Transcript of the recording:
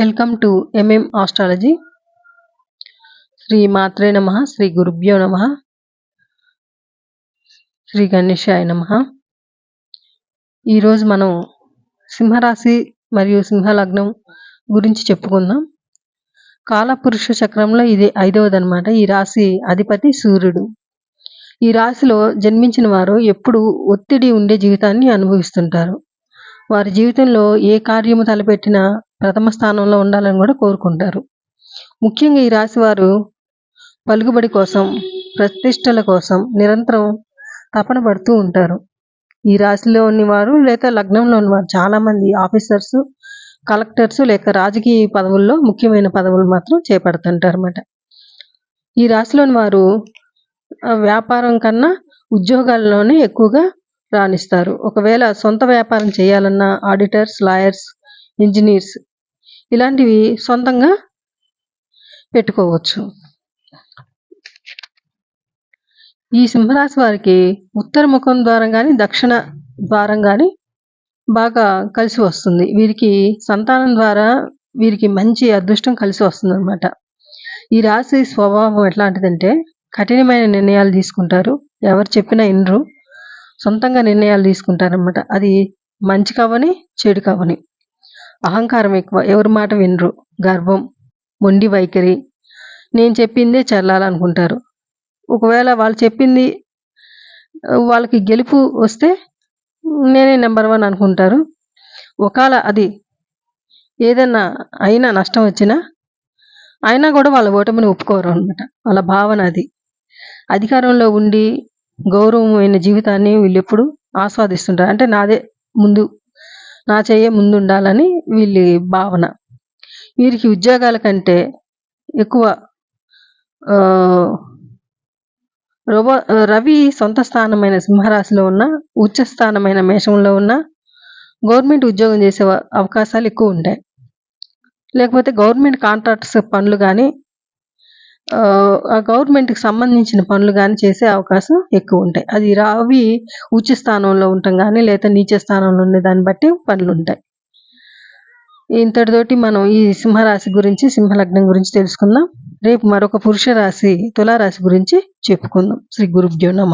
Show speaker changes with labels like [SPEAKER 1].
[SPEAKER 1] Welcome to MM astrology Shri మాత్రే నమ శ్రీ గురుభ్యో నమ శ్రీ గణేశాయ నమ. ఈరోజు మనం సింహరాశి మరియు సింహలగ్నం గురించి చెప్పుకుందాం. కాలపురుష చక్రంలో ఇది ఐదవది అనమాట ఈ రాశి అధిపతి సూర్యుడు. ఈ రాశిలో జన్మించిన వారు ఎప్పుడు ఒత్తిడి ఉండే జీవితాన్ని అనుభవిస్తుంటారు. వారి జీవితంలో ఏ కార్యము తలపెట్టినా ప్రథమ స్థానంలో ఉండాలని కూడా కోరుకుంటారు. ముఖ్యంగా ఈ రాశి వారు పలుకుబడి కోసం ప్రతిష్టల కోసం నిరంతరం తపన పడుతూ ఉంటారు. ఈ రాశిలో ఉన్నవారు లేక లగ్నంలో ఉన్నవారు చాలామంది ఆఫీసర్స్ కలెక్టర్స్ లేక రాజకీయ పదవుల్లో ముఖ్యమైన పదవులు మాత్రం చేపడుతుంటారు అన్నమాట ఈ రాశిలోని వారు వ్యాపారం కన్నా ఉద్యోగాల్లోనే ఎక్కువగా రాణిస్తారు. ఒకవేళ సొంత వ్యాపారం చేయాలన్నా ఆడిటర్స్ లాయర్స్ ఇంజనీర్స్ ఇలాంటివి సొంతంగా పెట్టుకోవచ్చు. ఈ సింహరాశి వారికి ఉత్తర ముఖం ద్వారా కానీ దక్షిణ ద్వారం కానీ బాగా కలిసి వస్తుంది. వీరికి సంతానం ద్వారా వీరికి మంచి అదృష్టం కలిసి వస్తుంది అనమాట ఈ రాశి స్వభావం ఎట్లాంటిదంటే కఠినమైన నిర్ణయాలు తీసుకుంటారు. ఎవరు చెప్పినా వినరు. సొంతంగా నిర్ణయాలు తీసుకుంటారనమాట అది మంచి కావని చెడు కావని అహంకారం ఎక్కువ. ఎవరి మాట వినరు. గర్వం మొండి వైఖరి. నేను చెప్పిందే చల్లాలనుకుంటారు. ఒకవేళ వాళ్ళు చెప్పింది వాళ్ళకి గెలుపు వస్తే నేనే నెంబర్ వన్ అనుకుంటారు. ఒకవేళ అది ఏదన్నా అయినా నష్టం వచ్చినా అయినా కూడా వాళ్ళ ఓటమిని ఒప్పుకోరు అనమాట వాళ్ళ భావన అది. అధికారంలో ఉండి గౌరవమైన జీవితాన్ని వీళ్ళు ఎప్పుడు ఆస్వాదిస్తుంటారు. అంటే నాదే ముందు నా చెయ్యే ముందుండాలని వీళ్ళ భావన. వీరికి ఉద్యోగాల కంటే ఎక్కువ రవ రవి సొంత స్థానమైన సింహరాశిలో ఉన్న ఉచ్చ స్థానమైన మేషంలో ఉన్న గవర్నమెంట్ ఉద్యోగం చేసే అవకాశాలు ఎక్కువ ఉంటాయి. లేకపోతే గవర్నమెంట్ కాంట్రాక్ట్స్ పనులు కానీ ఆ గవర్నమెంట్కి సంబంధించిన పనులు కానీ చేసే అవకాశం ఎక్కువ ఉంటాయి. అది రావి ఉచ్చ స్థానంలో ఉంటాం కానీ లేదా నీచ స్థానంలో ఉండే దాన్ని బట్టి పనులు ఉంటాయి. ఇంతటితోటి మనం ఈ సింహరాశి గురించి సింహలగ్నం గురించి తెలుసుకుందాం. రేపు మరొక పురుష రాశి తులారాశి గురించి చెప్పుకుందాం. శ్రీ గురుభ్యో నమ.